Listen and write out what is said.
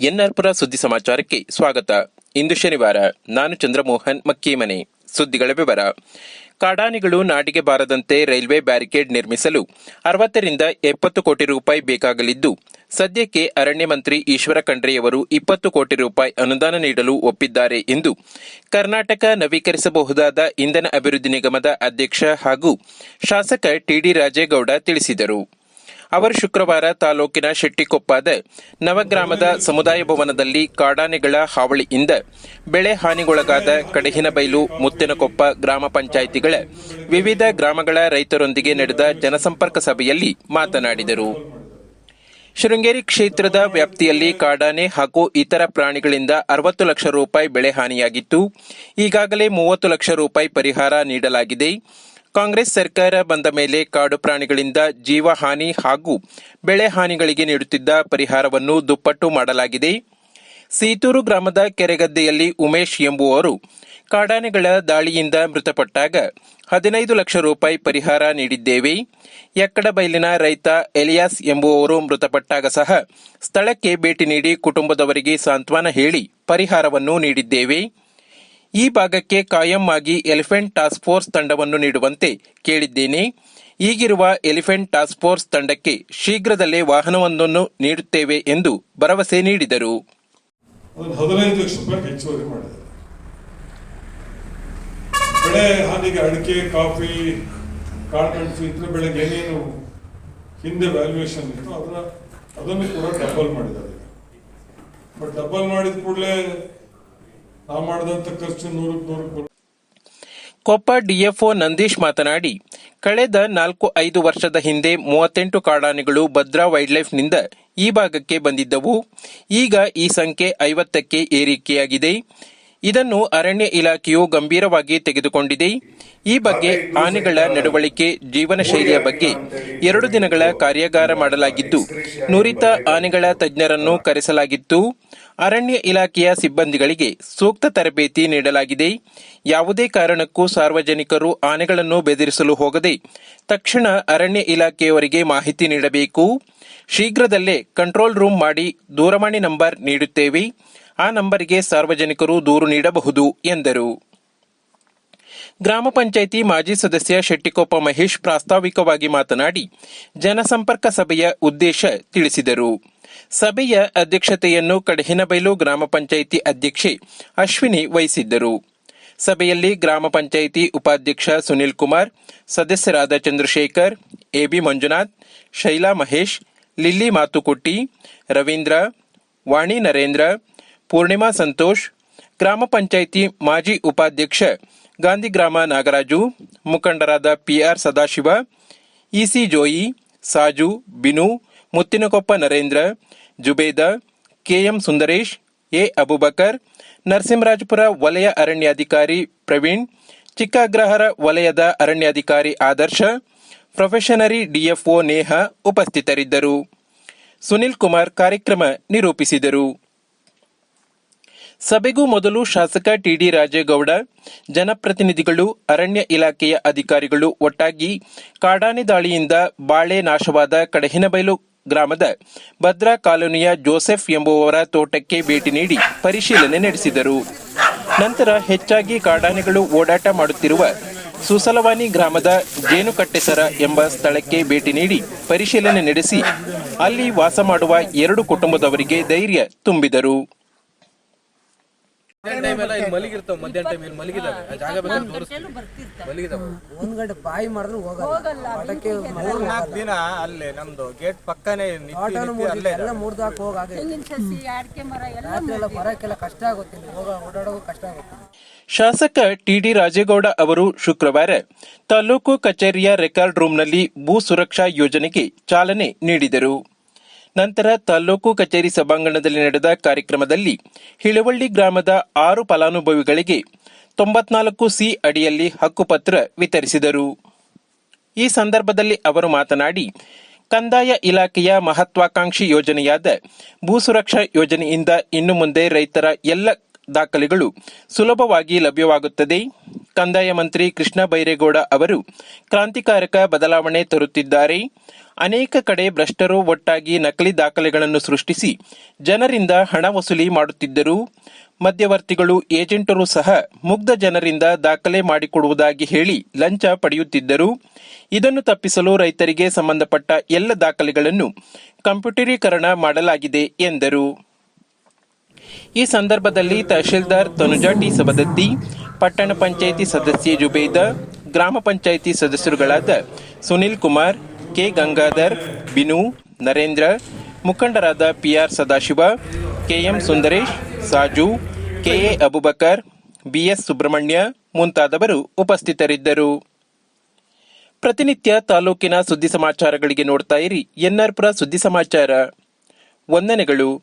ಎನ್ಆರ್ಪುರ ಸುದ್ದಿ ಸಮಾಚಾರಕ್ಕೆ ಸ್ವಾಗತ. ಇಂದು ಶನಿವಾರ, ನಾನು ಚಂದ್ರಮೋಹನ್ ಮಕ್ಕೀಮನೆ. ಸುದ್ದಿಗಳ ವಿವರ. ಕಾಡಾನೆಗಳು ನಾಡಿಗೆ ಬಾರದಂತೆ ರೈಲ್ವೆ ಬ್ಯಾರಿಕೇಡ್ ನಿರ್ಮಿಸಲು ಅರವತ್ತರಿಂದ ಎಪ್ಪತ್ತು ಕೋಟಿ ರೂಪಾಯಿ ಬೇಕಾಗಲಿದ್ದು, ಸದ್ಯಕ್ಕೆ ಅರಣ್ಯ ಮಂತ್ರಿ ಈಶ್ವರ ಖಂಡ್ರೆಯವರು ಇಪ್ಪತ್ತು ಕೋಟಿ ರೂಪಾಯಿ ಅನುದಾನ ನೀಡಲು ಒಪ್ಪಿದ್ದಾರೆ ಎಂದು ಕರ್ನಾಟಕ ನವೀಕರಿಸಬಹುದಾದ ಇಂಧನ ಅಭಿವೃದ್ಧಿ ನಿಗಮದ ಅಧ್ಯಕ್ಷ ಹಾಗೂ ಶಾಸಕ ಟಿಡಿ ರಾಜೇಗೌಡ ತಿಳಿಸಿದರು. ಅವರು ಶುಕ್ರವಾರ ತಾಲೂಕಿನ ಶೆಟ್ಟಿಕೊಪ್ಪದ ನವಗ್ರಾಮದ ಸಮುದಾಯ ಭವನದಲ್ಲಿ ಕಾಡಾನೆಗಳ ಹಾವಳಿಯಿಂದ ಬೆಳೆ ಹಾನಿಗೊಳಗಾದ ಕಡಹಿನಬೈಲು ಮುತ್ತಿನಕೊಪ್ಪ ಗ್ರಾಮ ಪಂಚಾಯಿತಿಗಳ ವಿವಿಧ ಗ್ರಾಮಗಳ ರೈತರೊಂದಿಗೆ ನಡೆದ ಜನಸಂಪರ್ಕ ಸಭೆಯಲ್ಲಿ ಮಾತನಾಡಿದರು. ಶೃಂಗೇರಿ ಕ್ಷೇತ್ರದ ವ್ಯಾಪ್ತಿಯಲ್ಲಿ ಕಾಡಾನೆ ಹಾಗೂ ಇತರ ಪ್ರಾಣಿಗಳಿಂದ ಅರವತ್ತು ಲಕ್ಷ ರೂಪಾಯಿ ಬೆಳೆ ಹಾನಿಯಾಗಿತ್ತು. ಈಗಾಗಲೇ ಮೂವತ್ತು ಲಕ್ಷ ರೂಪಾಯಿ ಪರಿಹಾರ ನೀಡಲಾಗಿದೆ. ಕಾಂಗ್ರೆಸ್ ಸರ್ಕಾರ ಬಂದ ಮೇಲೆ ಕಾಡು ಪ್ರಾಣಿಗಳಿಂದ ಜೀವ ಹಾನಿ ಹಾಗೂ ಬೆಳೆ ಹಾನಿಗಳಿಗೆ ನೀಡುತ್ತಿದ್ದ ಪರಿಹಾರವನ್ನು ದುಪ್ಪಟ್ಟು ಮಾಡಲಾಗಿದೆ. ಸೀತೂರು ಗ್ರಾಮದ ಕೆರೆಗದ್ದೆಯಲ್ಲಿ ಉಮೇಶ್ ಎಂಬುವವರು ಕಾಡಾನೆಗಳ ದಾಳಿಯಿಂದ ಮೃತಪಟ್ಟಾಗ ಹದಿನೈದು ಲಕ್ಷ ರೂಪಾಯಿ ಪರಿಹಾರ ನೀಡಿದ್ದೇವೆ. ಎಕ್ಕಡಬೈಲಿನ ರೈತ ಎಲಿಯಾಸ್ ಎಂಬುವವರು ಮೃತಪಟ್ಟಾಗ ಸಹ ಸ್ಥಳಕ್ಕೆ ಭೇಟಿ ನೀಡಿ ಕುಟುಂಬದವರಿಗೆ ಸಾಂತ್ವನ ಹೇಳಿ ಪರಿಹಾರವನ್ನು ನೀಡಿದ್ದೇವೆ. ಈ ಭಾಗಕ್ಕೆ ಕಾಯಂ ಆಗಿ ಎಲಿಫೆಂಟ್ ಟಾಸ್ಕ್ ಫೋರ್ಸ್ ತಂಡವನ್ನು ನೀಡುವಂತೆ ಕೇಳಿದ್ದೇನೆ. ಈಗಿರುವ ಎಲಿಫೆಂಟ್ ಟಾಸ್ಕ್ ಫೋರ್ಸ್ ತಂಡಕ್ಕೆ ಶೀಘ್ರದಲ್ಲೇ ವಾಹನವೊಂದನ್ನು ನೀಡುತ್ತೇವೆ ಎಂದು ಭರವಸೆ ನೀಡಿದರು. ಬೆಳೆ ಹಾನಿಗೆ ಅಡಿಕೆ, ಕಾಫಿ ಕಾಳುಮೆಣಸು ಇತರ ಬೆಳೆಗೆ ಏನೇನು ಹಿಂದೆ ವ್ಯಾಲ್ಯೂಯೇಷನ್ ಇತ್ತು ಅದನ್ನು ಕೂಡ ಡಬಲ್ ಮಾಡಿದ್ದಾರೆ. ಬಟ್ ಡಬಲ್ ಮಾಡಿದ ಕೂಡಲೇ ನಾವು ಮಾಡಿದಂಥ ಖರ್ಚು ನೂರಕ್ಕೆ ನೂರಕ್ಕೆ ಕೊಪ್ಪ ಡಿಎಫ್ಒ ನಂದೀಶ್ ಮಾತನಾಡಿ ಕಳೆದ ನಾಲ್ಕು ಐದು ವರ್ಷದ ಹಿಂದೆ ಮೂವತ್ತೆಂಟು ಕಾಡಾನೆಗಳು ಭದ್ರಾ ವೈಲ್ಡ್ ಲೈಫ್ನಿಂದ ಈ ಭಾಗಕ್ಕೆ ಬಂದಿದ್ದವು. ಈಗ ಈ ಸಂಖ್ಯೆ ಐವತ್ತಕ್ಕೆ ಏರಿಕೆಯಾಗಿದೆ. ಇದನ್ನು ಅರಣ್ಯ ಇಲಾಖೆಯು ಗಂಭೀರವಾಗಿ ತೆಗೆದುಕೊಂಡಿದೆ. ಈ ಬಗ್ಗೆ ಆನೆಗಳ ನಡವಳಿಕೆ ಜೀವನ ಶೈಲಿಯ ಬಗ್ಗೆ ಎರಡು ದಿನಗಳ ಕಾರ್ಯಾಗಾರ ಮಾಡಲಾಗಿದ್ದು ನುರಿತ ಆನೆಗಳ ತಜ್ಞರನ್ನು ಕರೆಸಲಾಗಿತ್ತು. ಅರಣ್ಯ ಇಲಾಖೆಯ ಸಿಬ್ಬಂದಿಗಳಿಗೆ ಸೂಕ್ತ ತರಬೇತಿ ನೀಡಲಾಗಿದೆ. ಯಾವುದೇ ಕಾರಣಕ್ಕೂ ಸಾರ್ವಜನಿಕರು ಆನೆಗಳನ್ನು ಬೆದರಿಸಲು ಹೋಗದೆ ತಕ್ಷಣ ಅರಣ್ಯ ಇಲಾಖೆಯವರಿಗೆ ಮಾಹಿತಿ ನೀಡಬೇಕು. ಶೀಘ್ರದಲ್ಲೇ ಕಂಟ್ರೋಲ್ ರೂಮ್ ಮಾಡಿ ದೂರವಾಣಿ ನಂಬರ್ ನೀಡುತ್ತೇವೆ. ಆ ನಂಬರಿಗೆ ಸಾರ್ವಜನಿಕರು ದೂರು ನೀಡಬಹುದು ಎಂದರು. ಗ್ರಾಮ ಪಂಚಾಯಿತಿ ಮಾಜಿ ಸದಸ್ಯ ಶೆಟ್ಟಿಕೊಪ್ಪ ಮಹೇಶ್ ಪ್ರಾಸ್ತಾವಿಕವಾಗಿ ಮಾತನಾಡಿ, ಜನಸಂಪರ್ಕ ಸಭೆಯ ಉದ್ದೇಶ ತಿಳಿಸಿದರು. ಸಭೆಯ ಅಧ್ಯಕ್ಷತೆಯನ್ನು ಕಡಹಿನಬೈಲು ಗ್ರಾಮ ಪಂಚಾಯಿತಿ ಅಧ್ಯಕ್ಷೆ ಅಶ್ವಿನಿ ವಹಿಸಿದ್ದರು. ಸಭೆಯಲ್ಲಿ ಗ್ರಾಮ ಪಂಚಾಯಿತಿ ಉಪಾಧ್ಯಕ್ಷ ಸುನೀಲ್ ಕುಮಾರ್, ಸದಸ್ಯರಾದ Chandrashekar, A B Manjunath, Shaila Mahesh, Lilly Mathukutty, Ravindra, Vani Narendra, Poornima Santosh, ಗ್ರಾಮ ಪಂಚಾಯಿತಿ ಮಾಜಿ ಉಪಾಧ್ಯಕ್ಷ ಗಾಂಧಿಗ್ರಾಮ ನಾಗರಾಜು, ಮುಖಂಡರಾದ P R Sadashiva, E C Joy, Saju, Binu, Muthinakoppa Narendra, Zubeda, K M Sundaresh, A Abubakar, Narasimharajapura ವಲಯ ಅರಣ್ಯಾಧಿಕಾರಿ ಪ್ರವೀಣ್, ಚಿಕ್ಕಾಗ್ರಹರ ವಲಯದ ಅರಣ್ಯಾಧಿಕಾರಿ ಆದರ್ಶ, ಪ್ರೊಫೆಷನರಿ ಡಿಎಫ್ಒ ನೇಹ ಉಪಸ್ಥಿತರಿದ್ದರು. ಸುನಿಲ್ ಕುಮಾರ್ ಕಾರ್ಯಕ್ರಮ ನಿರೂಪಿಸಿದರು. ಸಭೆಗೂ ಮೊದಲು ಶಾಸಕ ಟಿಡಿ ರಾಜೇಗೌಡ, ಜನಪ್ರತಿನಿಧಿಗಳು, ಅರಣ್ಯ ಇಲಾಖೆಯ ಅಧಿಕಾರಿಗಳು ಒಟ್ಟಾಗಿ ಕಾಡಾನೆ ದಾಳಿಯಿಂದ ಬಾಳೆ ನಾಶವಾದ ಕಡಹಿನಬೈಲು ಗ್ರಾಮದ ಭದ್ರಾ ಕಾಲೋನಿಯ ಜೋಸೆಫ್ ಎಂಬುವವರ ತೋಟಕ್ಕೆ ಭೇಟಿ ನೀಡಿ ಪರಿಶೀಲನೆ ನಡೆಸಿದರು. ನಂತರ ಹೆಚ್ಚಾಗಿ ಕಾಡಾನೆಗಳು ಓಡಾಟ ಮಾಡುತ್ತಿರುವ ಸುಸಲವಾನಿ ಗ್ರಾಮದ ಜೇನುಕಟ್ಟೆಸರ ಎಂಬ ಸ್ಥಳಕ್ಕೆ ಭೇಟಿ ನೀಡಿ ಪರಿಶೀಲನೆ ನಡೆಸಿ ಅಲ್ಲಿ ವಾಸ ಮಾಡುವ ಎರಡು ಕುಟುಂಬದವರಿಗೆ ಧೈರ್ಯ ತುಂಬಿದರು ಮಧ್ಯಾಹ್ನ ಟೈಮ್ ಎಲ್ಲ ಇಲ್ಲಿ ಮಲಗಿರ್ತಾವ ಮಧ್ಯಾಹ್ನ ಟೈಮ್ ಇಲ್ಲಿ ಮಲಗಿದಾವೆ. ಆ ಜಾಗ ಬೇಕಾದ್ರೆ ತೋರಿಸ್ತೀನಿ ಮಲಗಿದಾವೆ. ಒಂದ್ ಗಂಟೆ ಬಾಯಿ ಮಾಡಿದ್ರು ಹೋಗಲ್ಲ. ಪಟಕ್ಕೆ ಮೂರ್ ನಾಲ್ಕು ದಿನ ಅಲ್ಲೇ ನಮ್ದು ಗೇಟ್ ಪಕ್ಕನೇ ನಿಂತು ಆಟೋನು ನಿಂತು ಅಲ್ಲೇ ಎಲ್ಲ ಮೂರ್ದಾಕ್ ಹೋಗಾಗೆ ತೆಂಗಿನ ಸಸಿ ಅಡಿಕೆ ಮರ ಎಲ್ಲ ರಾತ್ರಿ ಎಲ್ಲ ಬರಕ್ಕೆಲ್ಲ ಕಷ್ಟ ಆಗುತ್ತೆ ಇಲ್ಲಿ. ಹೋಗ ಓಡಾಡೋದು ಕಷ್ಟ ಆಗುತ್ತೆ. ಶಾಸಕ ಟಿಡಿ ರಾಜೇಗೌಡ ಅವರು ಶುಕ್ರವಾರ ತಾಲೂಕು ಕಚೇರಿಯ ರೆಕಾರ್ಡ್ ರೂಮ್ನಲ್ಲಿ ಭೂ ಸುರಕ್ಷಾ ಯೋಜನೆಗೆ ಚಾಲನೆ ನೀಡಿದರು. ನಂತರ ತಾಲೂಕು ಕಚೇರಿ ಸಭಾಂಗಣದಲ್ಲಿ ನಡೆದ ಕಾರ್ಯಕ್ರಮದಲ್ಲಿ ಹಿಳವಳ್ಳಿ ಗ್ರಾಮದ ಆರು ಫಲಾನುಭವಿಗಳಿಗೆ ತೊಂಬತ್ನಾಲ್ಕು ಸಿ ಅಡಿಯಲ್ಲಿ ಹಕ್ಕುಪತ್ರ ವಿತರಿಸಿದರು. ಈ ಸಂದರ್ಭದಲ್ಲಿ ಅವರು ಮಾತನಾಡಿ, ಕಂದಾಯ ಇಲಾಖೆಯ ಮಹತ್ವಾಕಾಂಕ್ಷಿ ಯೋಜನೆಯಾದ ಭೂ ಸುರಕ್ಷಾ ಯೋಜನೆಯಿಂದ ಇನ್ನು ಮುಂದೆ ರೈತರ ಎಲ್ಲ ದಾಖಲೆಗಳು ಸುಲಭವಾಗಿ ಲಭ್ಯವಾಗುತ್ತದೆ. ಕಂದಾಯ ಮಂತ್ರಿ ಕೃಷ್ಣ ಬೈರೇಗೌಡ ಅವರು ಕ್ರಾಂತಿಕಾರಕ ಬದಲಾವಣೆ ತರುತ್ತಿದ್ದಾರೆ. ಅನೇಕ ಕಡೆ ಭ್ರಷ್ಟರು ಒಟ್ಟಾಗಿ ನಕಲಿ ದಾಖಲೆಗಳನ್ನು ಸೃಷ್ಟಿಸಿ ಜನರಿಂದ ಹಣ ವಸೂಲಿ ಮಾಡುತ್ತಿದ್ದರು. ಮಧ್ಯವರ್ತಿಗಳು, ಏಜೆಂಟರು ಸಹ ಮುಗ್ಧ ಜನರಿಂದ ದಾಖಲೆ ಮಾಡಿಕೊಡುವುದಾಗಿ ಹೇಳಿ ಲಂಚ ಪಡೆಯುತ್ತಿದ್ದರು. ಇದನ್ನು ತಪ್ಪಿಸಲು ರೈತರಿಗೆ ಸಂಬಂಧಪಟ್ಟ ಎಲ್ಲ ದಾಖಲೆಗಳನ್ನು ಕಂಪ್ಯೂಟರೀಕರಣ ಮಾಡಲಾಗಿದೆ ಎಂದರು. ಈ ಸಂದರ್ಭದಲ್ಲಿ ತಹಶೀಲ್ದಾರ್ ತನುಜಾ ಟಿ ಸಬದತ್ತಿ ಪಟ್ಟಣ ಪಂಚಾಯಿತಿ ಸದಸ್ಯೆ ಜುಬೇದ, ಗ್ರಾಮ ಪಂಚಾಯಿತಿ ಸದಸ್ಯರುಗಳಾದ ಸುನಿಲ್ ಕುಮಾರ್, ಕೆ ಗಂಗಾಧರ್, ಬಿನು, ನರೇಂದ್ರ, ಮುಖಂಡರಾದ P R Sadashiva, K M Sundaresh, Saju, K A Abubakar, B S Subrahmanya ಮುಂತಾದವರು ಉಪಸ್ಥಿತರಿದ್ದರು. ಪ್ರತಿನಿತ್ಯ ತಾಲೂಕಿನ ಸುದ್ದಿ ಸಮಾಚಾರಗಳಿಗೆ ನೋಡ್ತಾ ಇರಿ ಎನ್ಆರ್ಪುರ ಸುದ್ದಿ ಸಮಾಚಾರ. ವಂದನೆಗಳು.